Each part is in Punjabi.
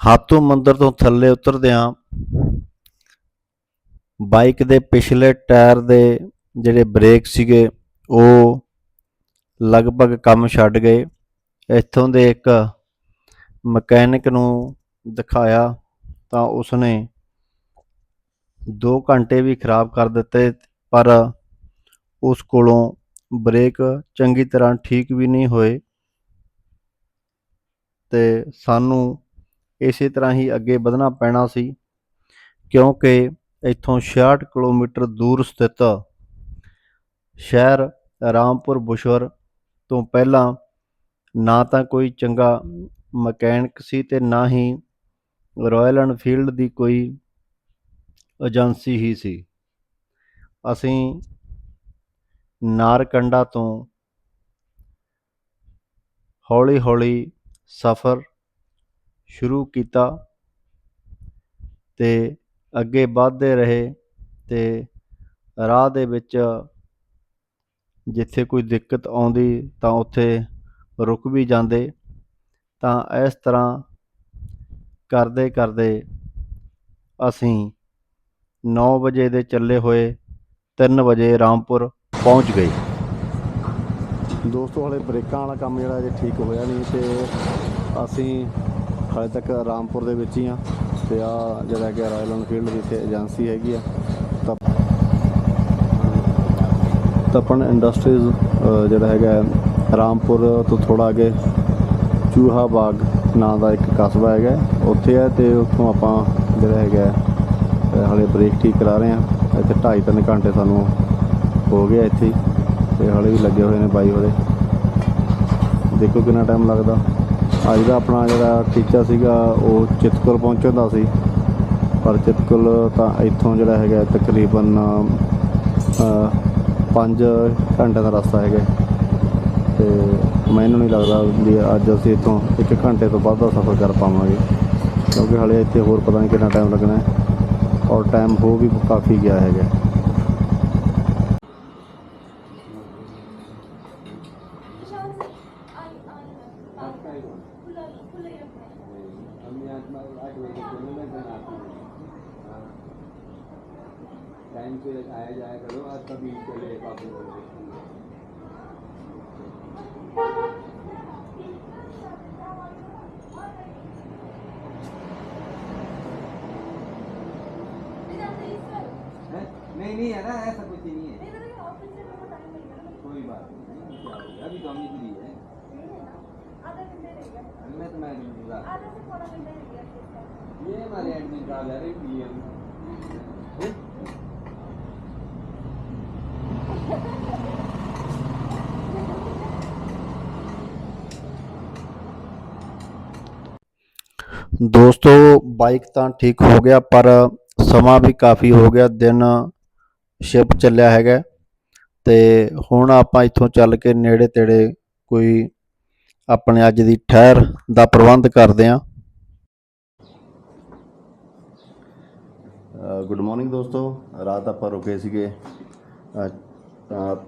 ਹਾਤੂ ਮੰਦਰ ਤੋਂ ਥੱਲੇ ਉਤਰਦਿਆਂ ਬਾਈਕ ਦੇ ਪਿਛਲੇ ਟਾਇਰ ਦੇ ਜਿਹੜੇ ਬ੍ਰੇਕ ਸੀਗੇ, ਉਹ ਲਗਭਗ ਕੰਮ ਛੱਡ ਗਏ। ਇੱਥੋਂ ਦੇ ਇੱਕ ਮਕੈਨਿਕ ਨੂੰ ਦਿਖਾਇਆ ਤਾਂ ਉਸਨੇ 2 ਘੰਟੇ ਵੀ ਖਰਾਬ ਕਰ ਦਿੱਤੇ, ਪਰ ਉਸ ਕੋਲੋਂ ਬ੍ਰੇਕ ਚੰਗੀ ਤਰ੍ਹਾਂ ਠੀਕ ਵੀ ਨਹੀਂ ਹੋਏ ਤੇ ਸਾਨੂੰ ਇਸੇ ਤਰ੍ਹਾਂ ਹੀ ਅੱਗੇ ਵਧਣਾ ਪੈਣਾ ਸੀ, ਕਿਉਂਕਿ ਇੱਥੋਂ 66 ਕਿਲੋਮੀਟਰ ਦੂਰ ਸਥਿਤ ਸ਼ਹਿਰ ਰਾਮਪੁਰ ਬੁਸ਼ਵਰ ਤੋਂ ਪਹਿਲਾਂ ਨਾ ਤਾਂ ਕੋਈ ਚੰਗਾ ਮਕੈਨਿਕ ਸੀ ਤੇ ਨਾ ਹੀ ਰਾਇਲ ਐਨਫੀਲਡ ਦੀ ਕੋਈ ਏਜੰਸੀ ਹੀ ਸੀ। ਅਸੀਂ ਨਾਰਕੰਡਾ ਤੋਂ ਹੌਲੀ ਹੌਲੀ ਸਫ਼ਰ ਸ਼ੁਰੂ ਕੀਤਾ ਅਤੇ ਅੱਗੇ ਵਧਦੇ ਰਹੇ ਅਤੇ ਰਾਹ ਦੇ ਵਿੱਚ ਜਿੱਥੇ ਕੋਈ ਦਿੱਕਤ ਆਉਂਦੀ ਤਾਂ ਉੱਥੇ ਰੁਕ ਵੀ ਜਾਂਦੇ। ਤਾਂ ਇਸ ਤਰ੍ਹਾਂ ਕਰਦੇ ਕਰਦੇ ਅਸੀਂ ਨੌ ਵਜੇ ਦੇ ਚੱਲੇ ਹੋਏ ਤਿੰਨ ਵਜੇ ਰਾਮਪੁਰ ਪਹੁੰਚ ਗਏ। ਦੋਸਤੋ, ਹਲੇ ਬ੍ਰੇਕਾਂ ਵਾਲਾ ਕੰਮ ਜਿਹੜਾ ਅਜੇ ਠੀਕ ਹੋਇਆ ਨਹੀਂ ਤੇ ਅਸੀਂ ਹਾਲੇ ਤੱਕ ਰਾਮਪੁਰ ਦੇ ਵਿੱਚ ਹੀ ਆ ਤੇ ਆ ਜਿਹੜਾ ਕਿ ਰਾਇਲ ਐਨਫੀਲਡ ਦੀ ਇੱਥੇ ਏਜੰਸੀ ਹੈਗੀ ਆ। ਤਾਂ ਤਪਨ ਇੰਡਸਟਰੀਜ਼ ਜਿਹੜਾ ਹੈਗਾ ਰਾਮਪੁਰ ਤੋਂ ਥੋੜਾ ਅੱਗੇ ਚੂਹਾ ਬਾਗ ਨਾਂ ਦਾ ਇੱਕ ਕਸਬਾ ਹੈਗਾ। ਉੱਥੇ ਹੈ ਤੇ ਉੱਥੋਂ ਆਪਾਂ ਜਿਹੜਾ ਹੈਗਾ ਹੈ, ਅ, ਹਾਲੇ ਬ੍ਰੇਕ ਠੀਕ ਕਰਾ ਰਹੇ ਆ। ਇੱਥੇ 2.5 3 ਘੰਟੇ ਸਾਨੂੰ ਹੋ ਗਿਆ ਇੱਥੇ। ਹੀ ਤੇ ਹਾਲੇ ਵੀ ਲੱਗੇ ਹੋਏ ਨੇ ਬਾਈ ਹੋਰੇ। ਦੇਖੋ ਕਿੰਨਾ ਟਾਈਮ ਲੱਗਦਾ। ਅੱਜ ਦਾ ਆਪਣਾ ਜਿਹੜਾ ਟੀਚਾ ਸੀਗਾ, ਉਹ ਚਿਤਕੁਲ ਪਹੁੰਚਣ ਦਾ ਸੀ। ਪਰ ਚਿਤਕੁਲ ਤਾਂ ਇੱਥੋਂ ਜਿਹੜਾ ਹੈਗਾ, ਤਕਰੀਬਨ 5 ਘੰਟੇ ਦਾ ਰਸਤਾ ਹੈਗਾ। ਤੇ ਮੈਨੂੰ ਨਹੀਂ ਲੱਗਦਾ ਵੀ ਅੱਜ ਅਸੀਂ ਇੱਥੋਂ 1 ਘੰਟੇ ਤੋਂ ਵੱਧ ਦਾ ਸਫ਼ਰ ਕਰ ਪਾਵਾਂਗੇ। ਕਿਉਂਕਿ ਹਲੇ ਇੱਥੇ ਹੋਰ ਪਤਾ ਨਹੀਂ ਕਿੰਨਾ ਟਾਈਮ ਲੱਗਣਾ ਹੈ। ਔਰ ਟਾਈਮ ਹੋ ਵੀ ਕਾਫੀ ਗਿਆ ਹੈਗਾ। नहीं नहीं है ना ऐसा कुछ नहीं है। कोई बात नहीं अभी तो हम इधर है तो मैं तो मैडम ये हमारे एडमिन साहब है रही है दोस्तों बाइक तो ठीक हो गया पर समा भी काफ़ी हो गया दिन ਸ਼ਿਪ ਚੱਲਿਆ ਹੈਗਾ ਤੇ ਹੁਣ ਆਪਾਂ ਇੱਥੋਂ ਚੱਲ ਕੇ ਨੇੜੇ ਤੇੜੇ ਕੋਈ ਆਪਣੇ ਅੱਜ ਦੀ ਠਹਿਰ ਦਾ ਪ੍ਰਬੰਧ ਕਰਦੇ ਆਂ ਗੁੱਡ ਮਾਰਨਿੰਗ ਦੋਸਤੋ, ਰਾਤ ਆਪਾਂ ਰੁਕੇ ਸੀਗੇ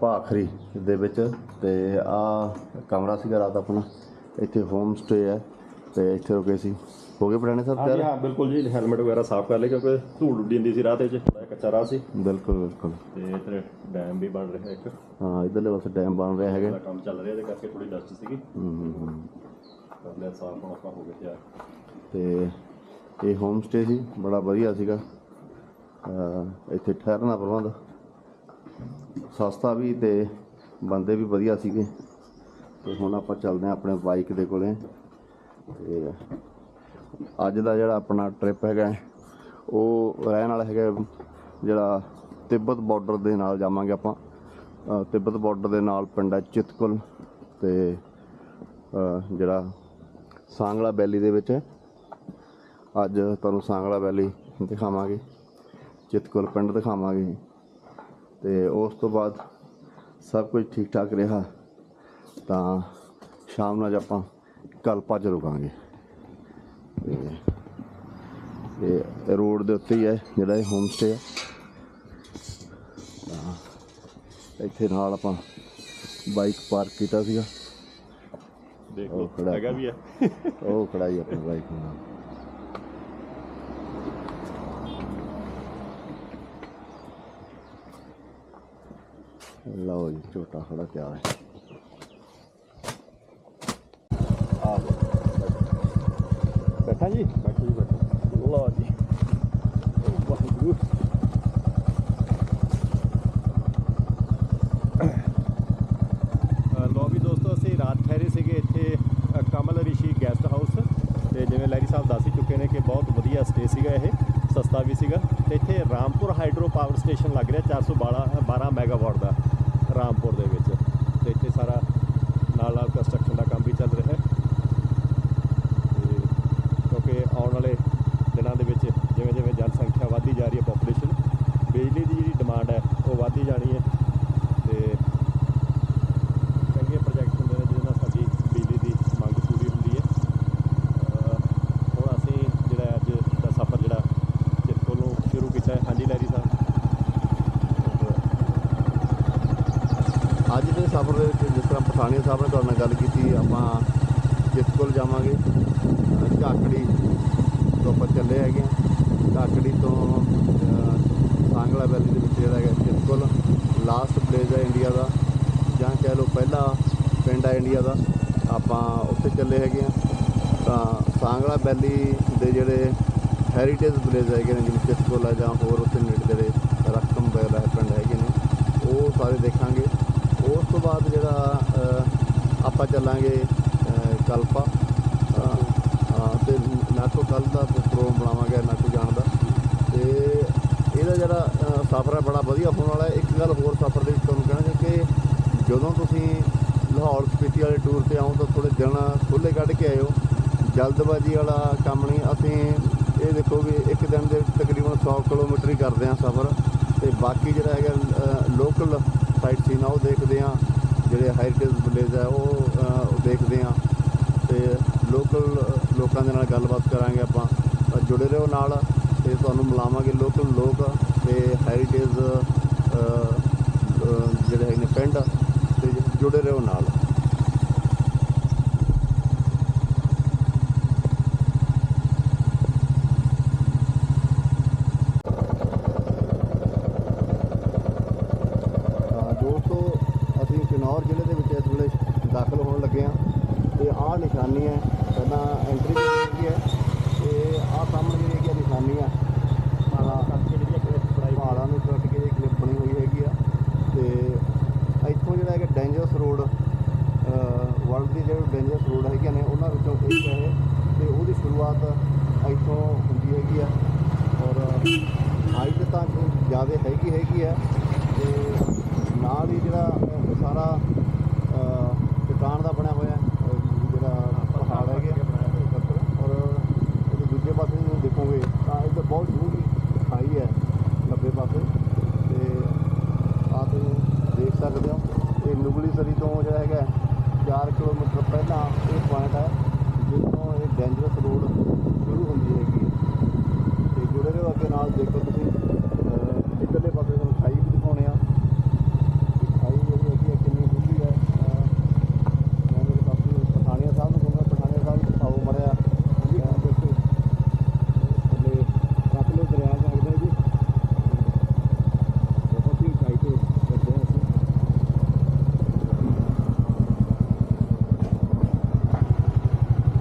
ਭਾਖਰੀ ਦੇ ਵਿੱਚ ਤੇ ਆ ਕਮਰਾ ਸੀਗਾ ਰਾਤ ਆਪਣਾ, ਇੱਥੇ ਹੋਮ ਸਟੇ ਹੈ ਤੇ ਇੱਥੇ ਰੁਕੇ ਸੀ। ਹੋ ਗਏ ਪੁਰਾਣੇ ਸਾਹਿਬ ਹਾਂਜੀ ਤਿਆਰ ਹਾਂ ਬਿਲਕੁਲ ਜੀ ਹੈਲਮਟ ਵਗੈਰਾ ਸਾਫ਼ ਕਰ ਲਏ ਕਿਉਂਕਿ ਧੂੜ ਉੱਡੀ ਜਾਂਦੀ ਸੀ ਰਾਹ ਤੇ ਚ ਥੋੜ੍ਹਾ ਜਿਹਾ ਕੱਚਾ ਰਾਹ ਸੀ। ਬਿਲਕੁਲ ਬਿਲਕੁਲ। ਤੇ ਇੱਥੇ ਡੈਮ ਵੀ ਬਣ ਰਿਹਾ ਇੱਕ। ਹਾਂ ਇਧਰਲੇ ਪਾਸੇ ਡੈਮ ਬਣ ਰਿਹਾ ਹੈਗਾ। ਕੰਮ ਚੱਲ ਰਿਹਾ ਇਹਦੇ ਕਰਕੇ ਥੋੜੀ ਡਸਟ ਸੀਗੀ। ਹੂੰ ਹੂੰ ਹੂੰ। ਕਰ ਲਿਆ ਸਾਫ਼ ਹੁਣ ਆਪਾਂ ਹੋ ਗਏ ਤਿਆਰ। ਤੇ ਇਹ ਹੋਮ ਸਟੇ ਸੀ ਬੜਾ ਵਧੀਆ ਸੀਗਾ। ਅਹ ਇੱਥੇ ਠਹਿਰਨ ਪ੍ਰਬੰਧ। ਸਸਤਾ ਵੀ ਤੇ ਬੰਦੇ ਵੀ ਵਧੀਆ ਸੀਗੇ। ਤੇ ਹੁਣ ਆਪਾਂ ਚੱਲਦੇ ਹਾਂ ਆਪਣੇ ਬਾਈਕ ਦੇ ਕੋਲੇ। ਤੇ ਅੱਜ ਦਾ ਜਿਹੜਾ ਆਪਣਾ ਟ੍ਰਿਪ ਹੈਗਾ ਉਹ ਰਹਿਣ ਵਾਲਾ ਹੈਗਾ ਜਿਹੜਾ ਤਿੱਬਤ ਬਾਰਡਰ ਦੇ ਨਾਲ ਜਾਵਾਂਗੇ ਆਪਾਂ। ਤਿੱਬਤ ਬਾਰਡਰ ਦੇ ਨਾਲ ਪਿੰਡ ਹੈ ਚਿਤਕੁਲ ਤੇ ਜਿਹੜਾ ਸਾਂਗਲਾ ਵੈਲੀ ਦੇ ਵਿੱਚ ਹੈ। ਅੱਜ ਤੁਹਾਨੂੰ ਸਾਂਗਲਾ ਵੈਲੀ ਦਿਖਾਵਾਂਗੇ, ਚਿਤਕੁਲ ਪਿੰਡ ਦਿਖਾਵਾਂਗੇ। ਤੇ ਉਸ ਤੋਂ ਬਾਅਦ ਸਭ ਕੁਝ ਠੀਕ ਠਾਕ ਰਿਹਾ ਤਾਂ ਸ਼ਾਮ ਨੂੰ ਅੱਜ ਆਪਾਂ ਕਲਪਾ ਚ ਰੁਕਾਂਗੇ। ਇਹ ਰੋਡ ਦੇ ਉੱਤੇ ਹੀ ਹੈ ਜਿਹੜਾ ਇਹ ਹੋਮ ਸਟੇ ਹੈ। ਇੱਥੇ ਨਾਲ ਆਪਾਂ ਬਾਈਕ ਪਾਰਕ ਕੀਤਾ ਸੀਗਾ। ਦੇਖੋ ਖੜਾ ਹੈਗਾ ਵੀ ਹੈ। ਉਹ ਖੜਾ ਹੀ ਆਪਣੀ ਬਾਈਕ ਨਾਲ। ਲਓ ਜੀ ਛੋਟਾ ਖੜਾ ਤਿਆਰ ਹੈ। ਬੈਠਾ ਜੀ ਬੈਠੋ ਜੀ ਬੈਠੋ ਲਓ ਜੀ ਵਾਹਿਗੁਰੂ ਵੀ ਦੋਸਤੋ ਅਸੀਂ ਰਾਤ ਠਹਿਰੇ ਸੀਗੇ ਇੱਥੇ ਕਮਲ ਰਿਸ਼ੀ ਗੈਸਟ ਹਾਊਸ ਤੇ ਜਿਵੇਂ ਲੈਰੀ ਸਾਹਿਬ ਦੱਸ ਹੀ ਚੁੱਕੇ ਨੇ ਕਿ ਬਹੁਤ ਵਧੀਆ ਸਟੇ ਸੀਗਾ ਇਹ ਸਸਤਾ ਵੀ ਸੀਗਾ ਤੇ ਇੱਥੇ ਰਾਮਪੁਰ ਹਾਈਡਰੋ ਪਾਵਰ ਸਟੇਸ਼ਨ ਲੱਗ ਰਿਹਾ 412 12 ਮੈਗਾਵਾਟ ਦਾ ਰਾਮਪੁਰ ਦੇ ਵਿੱਚ ਤੇ ਇੱਥੇ ਸਾਰਾ ਨਾਲ ਨਾਲ ਕੰਸਟਰਕਸ਼ਨ ਦਾ ਕੰਮ ਵੀ ਚੱਲ ਰਿਹਾ ਹੈ ਤੇ ਕਿਉਂਕਿ ਆਉਣ ਵਾਲੇ ਦਿਨਾਂ ਦੇ ਵਿੱਚ ਜਿਵੇਂ ਜਿਵੇਂ ਜਨਸੰਖਿਆ ਵਧਦੀ ਜਾ ਰਹੀ ਹੈ ਪੋਪੂਲੇਸ਼ਨ ਬਿਜਲੀ ਦੀ ਜਿਹੜੀ ਡਿਮਾਂਡ ਹੈ ਉਹ ਵਧਦੀ ਜਾਣੀ ਹੈ ਤੇ ਚੰਗੇ ਪ੍ਰੋਜੈਕਟ ਹੁੰਦੇ ਨੇ ਜਿਹਦੇ ਨਾਲ ਸਾਡੀ ਬਿਜਲੀ ਦੀ ਮੰਗ ਪੂਰੀ ਹੁੰਦੀ ਹੈ ਅਹ ਹੁਣ ਅਸੀਂ ਜਿਹੜਾ ਅੱਜ ਦਾ ਸਫ਼ਰ ਜਿਹੜਾ ਚਿਤਕੋ ਨੂੰ ਸ਼ੁਰੂ ਕੀਤਾ ਹੈ ਹਾਂਜੀ ਲੈਰੀ ਸਾਹਿਬ ਅੱਜ ਦੇ ਸਫ਼ਰ ਦੇ ਵਿੱਚ ਜਿਸ ਤਰ੍ਹਾਂ ਪਠਾਨੀਆ ਸਾਹਿਬ ਨੇ ਤੁਹਾਡੇ ਨਾਲ ਗੱਲ ਕੀਤੀ ਆਪਾਂ ਜਿੱਤਕੁਲ ਜਾਵਾਂਗੇ ਅਹ ਝਾਕੜੀ ਤੋਂ ਆਪਾਂ ਚੱਲੇ ਹੈਗੇ ਹਾਂ। ਝਾਕੜੀ ਤੋਂ ਸਾਂਗਲਾ ਵੈਲੀ ਦੇ ਵਿੱਚ ਜਿਹੜਾ ਹੈਗਾ ਜਿੱਤਕੁਲ ਲਾਸਟ ਪਲੇਸ ਹੈ ਇੰਡੀਆ ਦਾ। ਜਾਂ ਕਹਿ ਲਓ ਪਹਿਲਾ ਪਿੰਡ ਹੈ ਇੰਡੀਆ ਦਾ। ਆਪਾਂ ਉੱਥੇ ਚੱਲੇ ਹੈਗੇ ਹਾਂ। ਤਾਂ ਸਾਂਗਲਾ ਵੈਲੀ ਦੇ ਜਿਹੜੇ ਹੈਰੀਟੇਜ ਪਲੇਸ ਹੈਗੇ ਨੇ, ਜਿਵੇਂ ਚਿਤਕੁਲ ਹੈ ਜਾਂ ਹੋਰ ਉੱਥੇ ਨੇੜੇ ਜਿਹੜੇ ਰਕਮ ਵਗੈਰਾ ਪਿੰਡ ਹੈਗੇ ਨੇ, ਉਹ ਸਾਰੇ ਦੇਖਾਂਗੇ। ਉਸ ਤੋਂ ਬਾਅਦ ਜਿਹੜਾ ਆਪਾਂ ਚੱਲਾਂਗੇ ਕਲਪਾ। ਨਾ ਨਾਟੋ ਕੱਲ ਦਾ ਪ੍ਰੋਗਰਾਮ ਬਣਾਵਾਂਗੇ ਨਾਟੋ ਜਾਣ ਦਾ। ਤੇ ਇਹਦਾ ਜਿਹੜਾ ਸਫ਼ਰ ਹੈ ਬੜਾ ਵਧੀਆ ਹੋਣ ਵਾਲਾ ਇੱਕ ਗੱਲ ਹੋਰ ਸਫ਼ਰ ਦੇ ਵਿੱਚ ਤੁਹਾਨੂੰ ਕਹਿਣਾ ਕਿ ਜਦੋਂ ਤੁਸੀਂ ਲਾਹੌਰ ਸਪੀਤੀ ਵਾਲੇ ਟੂਰ ਤੇ ਆਓ ਤਾਂ ਥੋੜੇ ਦਿਨ ਖੁੱਲੇ ਕੱਢ ਕੇ ਆਇਓ। ਜਲਦਬਾਜ਼ੀ ਵਾਲਾ ਕੰਮ ਨਹੀਂ। ਅਸੀਂ ਇਹ ਦੇਖੋ ਵੀ ਇੱਕ ਦਿਨ ਦੇ ਵਿੱਚ ਤਕਰੀਬਨ 100 ਕਿਲੋਮੀਟਰ ਹੀ ਕਰਦੇ ਹਾਂ ਸਫ਼ਰ। ਤੇ ਬਾਕੀ ਜਿਹੜਾ ਹੈਗਾ ਲੋਕਲ ਸਾਈਟ ਸੀਨ ਆ, ਉਹ ਦੇਖਦੇ ਹਾਂ। ਜਿਹੜੇ ਹੈਰੀਟੇਜ ਵਿਲੇਜ ਹੈ ਉਹ ਦੇਖਦੇ ਹਾਂ। ਤੇ ਲੋਕਲ ਲੋਕਾਂ ਦੇ ਨਾਲ ਗੱਲਬਾਤ ਕਰਾਂਗੇ ਆਪਾਂ। ਤਾਂ ਜੁੜੇ ਰਹੋ ਨਾਲ ਤੇ ਤੁਹਾਨੂੰ ਮਿਲਾਵਾਂਗੇ ਲੋਕਲ ਲੋਕ ਤੇ ਹੈਰੀਟੇਜ ਜਿਹੜੇ ਹੈਗੇ ਨੇ ਪਿੰਡ, ਤੇ ਜੁੜੇ ਰਹੋ ਨਾਲ ਹਾਂ ਦੋਸਤੋ ਅਸੀਂ ਕਿਨੌਰ ਜ਼ਿਲ੍ਹੇ ਦੇ ਵਿੱਚ ਇਸ ਵੇਲੇ ਦਾਖਲ ਹੋਣ ਲੱਗੇ ਹਾਂ ਤੇ ਆਹ ਨਿਸ਼ਾਨੀ ਹੈ ਪਹਿਲਾਂ ਐਂਟਰੀ ਹੈਗੀ ਹੈ ਤੇ ਆਹ ਸਾਹਮਣੇ ਜਿਹੜੀ ਹੈਗੀ ਆ ਨਿਸ਼ਾਨੀ ਆ ਪਹਾੜਾਂ ਨੂੰ ਕੱਟ ਕੇ ਜਿਹੜੀ ਕਲਿੱਪ ਬਣੀ ਹੋਈ ਹੈਗੀ ਆ ਤੇ ਇੱਥੋਂ ਜਿਹੜਾ ਹੈਗਾ ਡੇਂਜਰਸ ਰੋਡ ਵਰਲਡ ਦੀ ਜਿਹੜੇ ਡੇਂਜਰਸ ਰੋਡ ਹੈਗੀਆਂ ਨੇ, ਉਹਨਾਂ ਵਿੱਚੋਂ ਇੱਕ ਹੈ ਇਹ ਤੇ ਉਹਦੀ ਸ਼ੁਰੂਆਤ ਇੱਥੋਂ ਹੁੰਦੀ ਹੈਗੀ ਆ। ਔਰ ਹਾਈਟ ਤਾਂ ਜ਼ਿਆਦਾ ਹੈਗੀ ਹੈਗੀ ਆ ਤੇ ਨਾਲ ਹੀ ਜਿਹੜਾ ਸਾਰਾ ਅਹ, ਚਟਾਨ ਦਾ ਬਣਿਆ ਹੋਇਆ ਅਹ, ਜਿਹੜਾ ਪਹਾੜ ਹੈਗੇ ਪੱਥਰ ਔਰ ਉਹਦੇ ਦੂਜੇ ਪਾਸੇ ਨੂੰ ਦੇਖੋਗੇ ਤਾਂ ਇੱਧਰ ਬਹੁਤ ਡੂੰਘੀ ਖਾਈ ਹੈ ਖੱਬੇ ਪਾਸੇ ਤੇ ਆਹ ਤੁਸੀਂ ਦੇਖ ਸਕਦੇ ਹੋ ਇਹ ਨੁਗਲੀ ਸਰੀ ਤੋਂ ਜਿਹੜਾ ਹੈਗਾ 4 ਕਿਲੋਮੀਟਰ ਪਹਿਲਾਂ ਇਹ ਪੁਆਇੰਟ ਹੈ ਜਿੱਥੋਂ ਇਹ ਡੇਂਜਰਸ ਰੋਡ ਸ਼ੁਰੂ ਹੁੰਦੀ ਹੈਗੀ ਹੈ। ਤੇ ਜੁੜੇ ਰਹੋ ਅੱਗੇ ਨਾਲ ਦੇਖੋ ਤੁਸੀਂ ਅਹ, ਇੱਧਰਲੇ ਪਾਸੇ ਤੁਹਾਨੂੰ ਖਾਈ ਵੀ ਦਿਖਾਉਣੇ ਆ ਕਿ ਖਾਈ ਜਿਹੜੀ ਹੈਗੀ ਹੈ ਕਿੰਨੀ ਡੂੰਘੀ ਹੈ ਅਹ, ਮੈਂ ਮੇਰੇ ਕਾਫੀ ਪਠਾਨੀਆ ਸਾਹਿਬ ਨੂੰ ਕਹੂੰਗਾ ਪਠਾਨੀਆ ਸਾਹਿਬ ਨੂੰ ਦਿਖਾਓ ਮੜਿਆ ਹਾਂਜੀ ਦੇਖੋ ਥੱਲੇ ਸਤਲੁਜ ਦਰਿਆ ਵਗਦਾ ਜੀ ਬਹੁਤ ਹੀ ਉਚਾਈ ਤੇ ਕਰਦੇ ਹਾਂ ਅਸੀਂ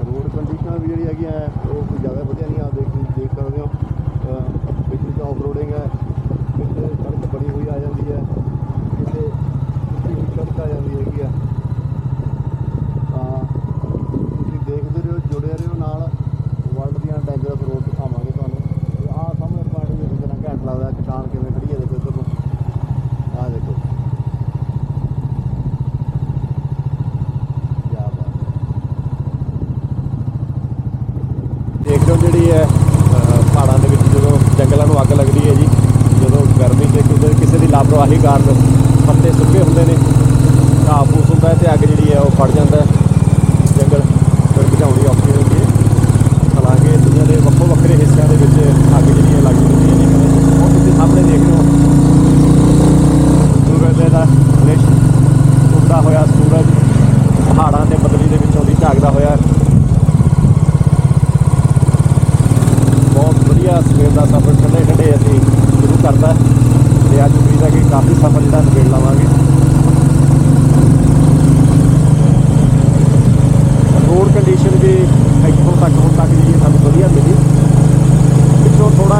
ਰੋਡ ਕੰਡੀਸ਼ਨ ਵੀ ਜਿਹੜੀ ਹੈਗੀਆਂ ਹੈ, ਉਹ ਕੋਈ ਜ਼ਿਆਦਾ ਵਧੀਆ ਨਹੀਂ ਆ ਦੇਖ ਦੇਖ ਸਕਦੇ ਹੋ ਅਹ ਵਿੱਚ ਵਿੱਚ ਆਫ ਰੋਡਿੰਗ ਹੈ ਕਿਤੇ ਸੜਕ ਬਣੀ ਹੋਈ ਆ ਜਾਂਦੀ ਹੈ ਕਿਤੇ ਟੁੱਟੀ ਹੋਈ ਸੜਕ ਆ ਜਾਂਦੀ ਹੈਗੀ ਆ ਤਾਂ ਤੁਸੀਂ ਦੇਖਦੇ ਰਹੋ ਜੁੜੇ ਰਹੋ ਨਾਲ ਵਰਲਡ ਦੀਆਂ ਡੇਂਜਰਸ ਰੋਡ ਦਿਖਾਵਾਂਗੇ ਤੁਹਾਨੂੰ ਤੇ ਆਹ ਸਾਹਮਣੇ ਪੁਆਇੰਟ ਵੀ ਜਿਹੜਾ ਘੈਂਟ ਲੱਗਦਾ ਚਟਾਨ ਕਿਵੇਂ ਖੜੀ ਹੈ ਦੇਖੋ ਇੱਧਰ ਨੂੰ ਆਹ ਦੇਖੋ ਕਿਆ ਬਾਤ ਹੈ ਦੇਖਦੇ ਹੋ ਜਿਹੜੀ ਹੈ ਅਹ, ਪਹਾੜਾਂ ਦੇ ਵਿੱਚ ਜਦੋਂ ਜੰਗਲਾਂ ਨੂੰ ਅੱਗ ਲੱਗਦੀ ਹੈ ਜੀ ਜਦੋਂ ਗਰਮੀ ਦੇ ਕਿਸੇ ਕਿਸੇ ਦੀ ਲਾਪਰਵਾਹੀ ਕੰਡੀਸ਼ਨ ਜੇ ਇੱਥੋਂ ਤੱਕ ਹੁਣ ਤੱਕ ਜਿਹੜੀ ਸਾਨੂੰ ਵਧੀਆ ਮਿਲੀ। ਪਿੱਛੋਂ ਥੋੜਾ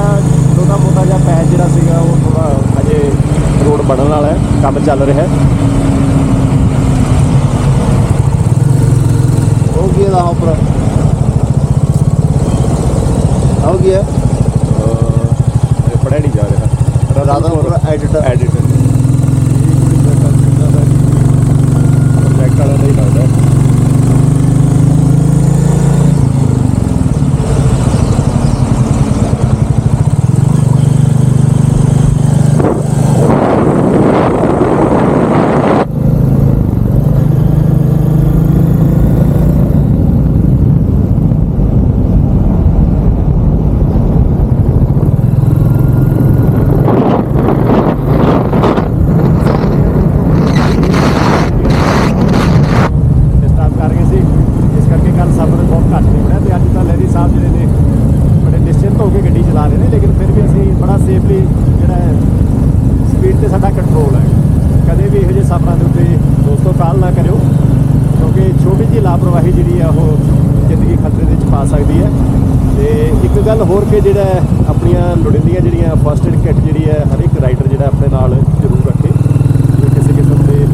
ਛੋਟਾ ਮੋਟਾ ਜਿਹਾ ਪੈਚ ਜਿਹੜਾ ਸੀਗਾ ਉਹ ਥੋੜਾ ਅਜੇ ਰੋਡ ਬਣਨ ਵਾਲਾ ਹੈ ਕੰਮ ਚੱਲ ਰਿਹਾ ਹੈ। ਹੋ ਗਿਆ ਦਾ ਉੱਪਰ ਹੋ ਗਿਆ। ਪੜਿਆ ਨਹੀਂ ਜਾ ਰਿਹਾ। ਰਾਧਾਪੁਰ ਐਡੀਟਰ ਐਡੀਟਰ ਪ੍ਰੋਜੈਕਟ ਵਾਲਾ ਨਹੀਂ ਲੱਗਦਾ ਤੇ ਸਾਡਾ ਕੰਟਰੋਲ ਹੈ। ਕਦੇ ਵੀ ਇਹੋ ਜਿਹੇ ਸਫਰਾਂ ਦੇ ਉੱਤੇ ਦੋਸਤੋ ਕਾਲ ਨਾ ਕਰਿਓ, ਕਿਉਂਕਿ ਛੋਟੀ ਜਿਹੀ ਲਾਪਰਵਾਹੀ ਜਿਹੜੀ ਆ ਉਹ ਜ਼ਿੰਦਗੀ ਖਤਰੇ ਦੇ ਵਿੱਚ ਪਾ ਸਕਦੀ ਹੈ। ਤੇ ਇੱਕ ਗੱਲ ਹੋਰ ਕਿ ਜਿਹੜਾ ਆਪਣੀਆਂ ਲੋੜੀਂਦੀਆਂ ਜਿਹੜੀਆਂ ਫਸਟ ਏਡ ਕਿੱਟ ਜਿਹੜੀ ਹੈ, ਹਰ ਇੱਕ ਰਾਈਡਰ ਜਿਹੜਾ ਆਪਣੇ ਨਾਲ ਜ਼ਰੂਰ ਰੱਖੇ। ਜੇ ਕਿਸੇ ਕਿਸਮ ਦੇ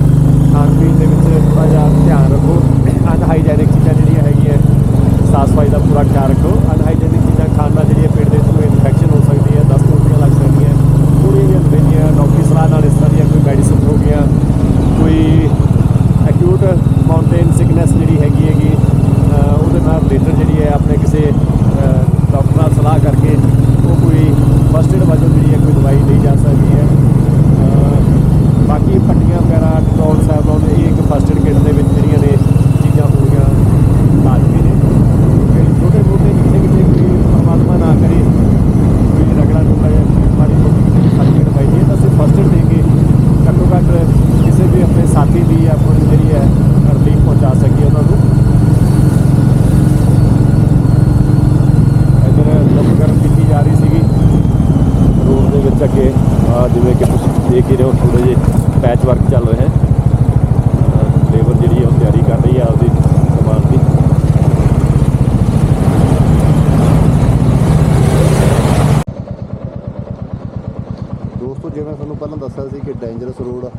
ਖਾਣ ਪੀਣ ਦੇ ਵਿੱਚ ਥੋੜਾ ਜਿਹਾ ਧਿਆਨ ਰੱਖੋ। ਅਨਹਾਈਜੈਨਿਕ ਚੀਜ਼ਾਂ ਜਿਹੜੀਆਂ ਹੈਗੀਆਂ, ਸਾਫ਼ ਸਫ਼ਾਈ ਦਾ ਪੂਰਾ ਖਿਆਲ ਰੱਖੋ। ਅਨਹਾਈਜੈਨਿਕ ਚੀਜ਼ਾਂ ਖਾਣ ਦਾ ਜਿਹੜੀ ਨਾਲ ਇਸ ਤਰ੍ਹਾਂ ਦੀਆਂ ਕੋਈ ਮੈਡੀਸਨ ਹੋ ਗਈਆਂ ഡേഞ്ചറസ് റോഡ്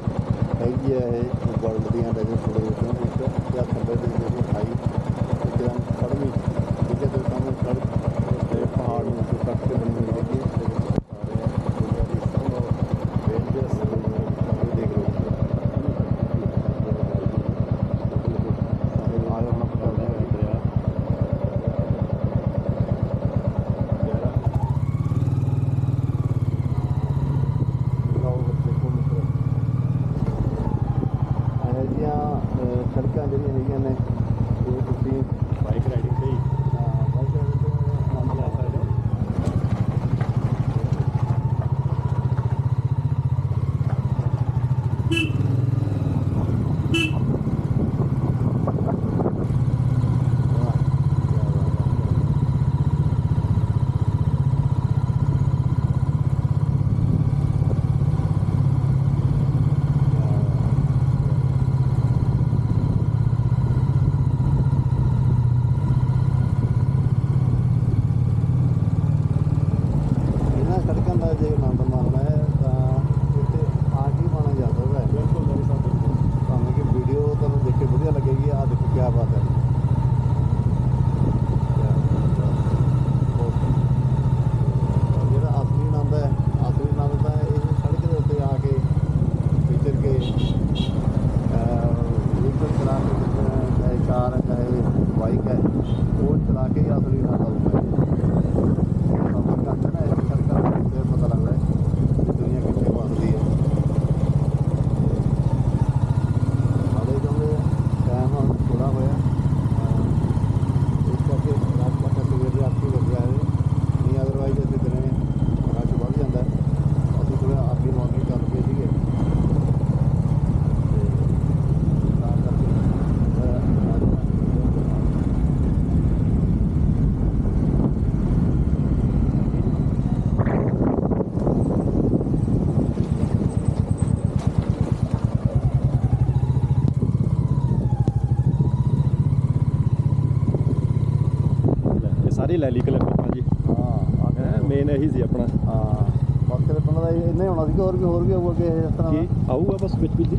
ਆਪਣਾ। ਹਾਂ। ਬਾਕੀ ਦੇ ਪਿੰਡ ਦਾ ਇੰਨਾ ਹੋਣਾ ਸੀ ਕਿ ਹੋਰ ਵੀ ਹੋਰ ਵੀ ਆਊਗਾ ਕਿ ਇਸ ਤਰ੍ਹਾਂ ਕੀ? ਦਾ ਆਊਗਾ ਬਸ ਵਿੱਚ ਵਿੱਚ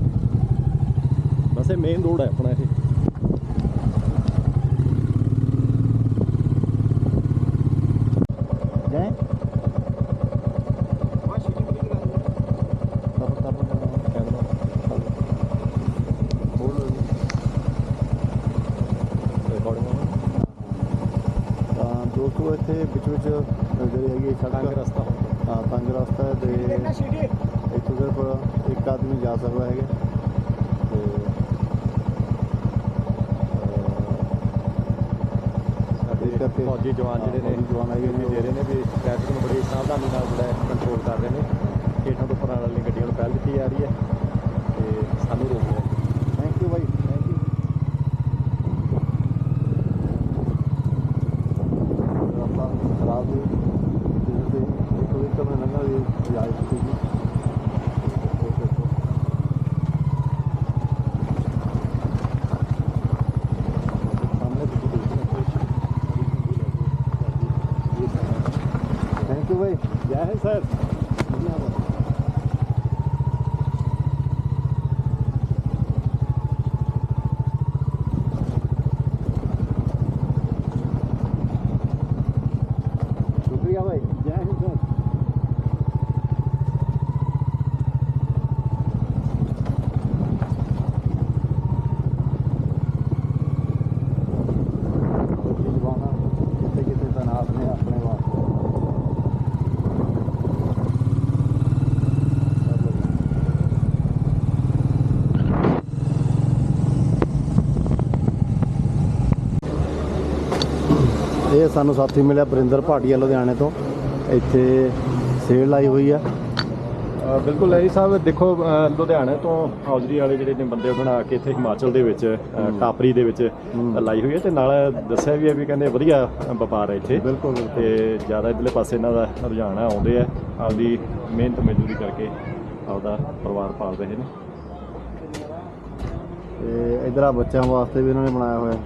ਬਸ ਇਹ ਮੇਨ ਰੋਡ ਹੈ ਆਪਣਾ ਇਹ ਹੈ ਵਾਹ ਸ਼ੂਟਿੰਗ ਵੀ ਕਰਾ ਦਿੰਦੇ ਤਪ ਤਪ ਕੈਮਰਾ ਬੋਲ ਰਿਕਾਰਡਿੰਗ ਤਾਂ ਦੋਸਤੋ ਇੱਥੇ ਵਿੱਚ ਵਿੱਚ ਜਿਹੜੀ ਹੈਗੀ ਤੰਗ ਸੜਕ ਰਸਤਾ ਹੁੰਦਾ ਹਾਂ ਤੰਗ ਰਸਤਾ ਹੈ ਤੇ ਇੱਥੋਂ ਸਿਰਫ ਇੱਕ ਆਦਮੀ ਜਾ ਸਕਦਾ ਹੈਗਾ। ਤੇ ਸਾਡੇ ਇਸ ਕਰਕੇ- ਫੌਜੀ ਜਵਾਨ ਜਿਹੜੇ ਨੇ ਜਵਾਨ ਹੈਗੇ ਨੇ, ਰਹੇ ਨੇ ਵੀ ਟ੍ਰੈਫਿਕ ਨੂੰ ਬੜੀ ਸਾਵਧਾਨੀ ਨਾਲ ਜਿਹੜਾ ਕੰਟਰੋਲ ਕਰ ਰਹੇ ਨੇ। ਹੇਠਾਂ ਤੋਂ ਉੱਪਰ ਵਾਲੀਆਂ ਗੱਡੀਆਂ ਨੂੰ ਪਹਿਲ ਦਿੱਤੀ ਜਾ ਰਹੀ ਹੈ। ਤੇ ਸਾਨੂੰ ਰੋਕ ਰਹੇ ਨੇ ਥੈਂਕ ਯੂ ਬਾਈ ਥੈਂਕ ਯੂ ਆਪਾਂ ਖਰਾਬ ਦੀ ਜਿਹਦੇ ਤੇ ਇੱਕ ਵਹੀਕਲ ਨੇ ਲੰਘਣ ਦੀ ਇਜਾਜ਼ਤ ਸੀਗੀ ਸਾਹਮਣੇ ਤੁਸੀਂ ਦੇਖੋ ਥੈਂਕ ਯੂ ਬਾਈ ਜੈ ਇਹ ਸਾਨੂੰ ਸਾਥੀ ਮਿਲਿਆ ਬਰਿੰਦਰ ਭਾਟੀਆ ਲੁਧਿਆਣੇ ਤੋਂ। ਇੱਥੇ ਸੇਲ ਲਾਈ ਹੋਈ ਆ। ਬਿਲਕੁਲ ਹੈ ਜੀ ਸਾਹਿਬ ਦੇਖੋ ਲੁਧਿਆਣੇ ਤੋਂ ਹੌਜਰੀ ਵਾਲੇ ਜਿਹੜੇ ਨੇ ਬੰਦੇ ਬਣਾ ਕੇ ਇੱਥੇ ਹਿਮਾਚਲ ਦੇ ਵਿੱਚ ਟਾਪਰੀ ਦੇ ਵਿੱਚ। ਲਾਈ ਹੋਈ ਹੈ ਤੇ ਨਾਲ ਦੱਸਿਆ ਵੀ ਹੈ ਵੀ ਕਹਿੰਦੇ ਵਧੀਆ ਵਪਾਰ ਹੈ ਇੱਥੇ। ਬਿਲਕੁਲ। ਤੇ ਜ਼ਿਆਦਾ ਇਧਰਲੇ ਪਾਸੇ ਇਹਨਾਂ ਦਾ ਰੁਝਾਨ ਆਉਂਦੇ ਆ। ਆਪਦੀ ਮਿਹਨਤ ਮਜ਼ਦੂਰੀ ਕਰਕੇ ਆਪਦਾ ਪਰਿਵਾਰ ਪਾਲ ਰਹੇ ਨੇ। ਤੇ ਇਧਰ ਆ ਬੱਚਿਆਂ ਵਾਸਤੇ ਵੀ ਇਹਨਾਂ ਨੇ ਬਣਾਇਆ ਹੋਇਆ।